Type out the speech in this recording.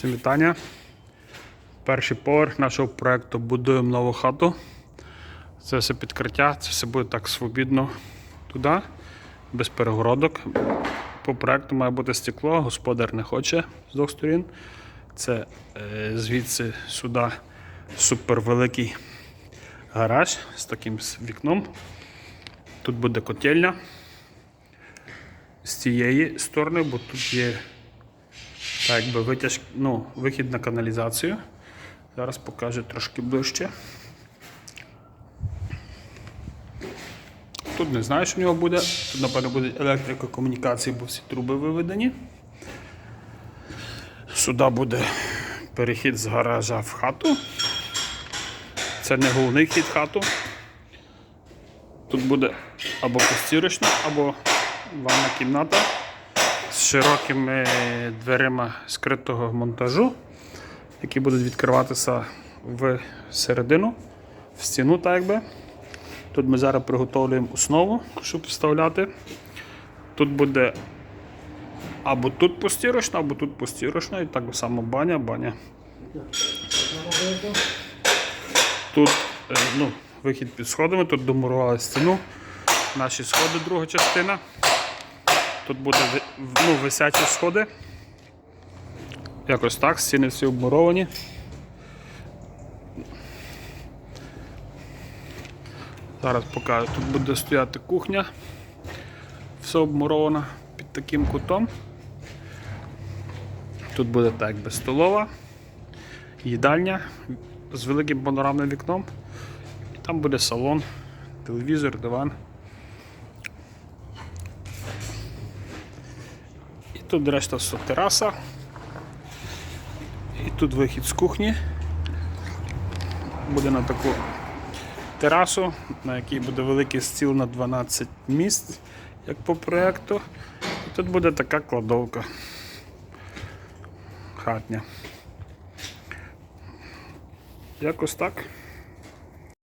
Всім вітання. Перший поверх нашого проєкту будуємо нову хату. Це все підкриття, це все буде так свобідно туди, без перегородок. По проєкту має бути стекло, господар не хоче з двох сторін. Це е, звідси сюди супервеликий гараж з таким вікном. Тут буде котельня з цієї сторони, бо тут є так, якби витяж, ну, вихід на каналізацію. Зараз покажу трошки ближче. Тут не знаю, що в нього буде. Тут, напевно, буде електрика комунікації, бо всі труби виведені. Сюди буде перехід з гаража в хату. Це не головний вхід в хату. Тут буде або постірочна, або ванна кімната з широкими дверима скритого монтажу, які будуть відкриватися в середину, в стіну, так якби. Тут ми зараз приготовлюємо основу, щоб вставляти. Тут буде або тут постірочна, або тут постірочна, і так само баня, баня. Тут е, ну, вихід під сходами, тут домурували стіну. Наші сходи, друга частина. Тут буде ну, висячі сходи. Якось так, стіни всі обмуровані. Зараз покажу. Тут буде стояти кухня. Все обмуровано під таким кутом. Тут буде так якби столова, їдальня з великим панорамним вікном. І там буде салон, телевізор, диван. Тут решта все тераса. І тут вихід з кухні. Буде на таку терасу, на якій буде великий стіл на 12 місць, як по проєкту. І тут буде така кладовка. Хатня. Якось так.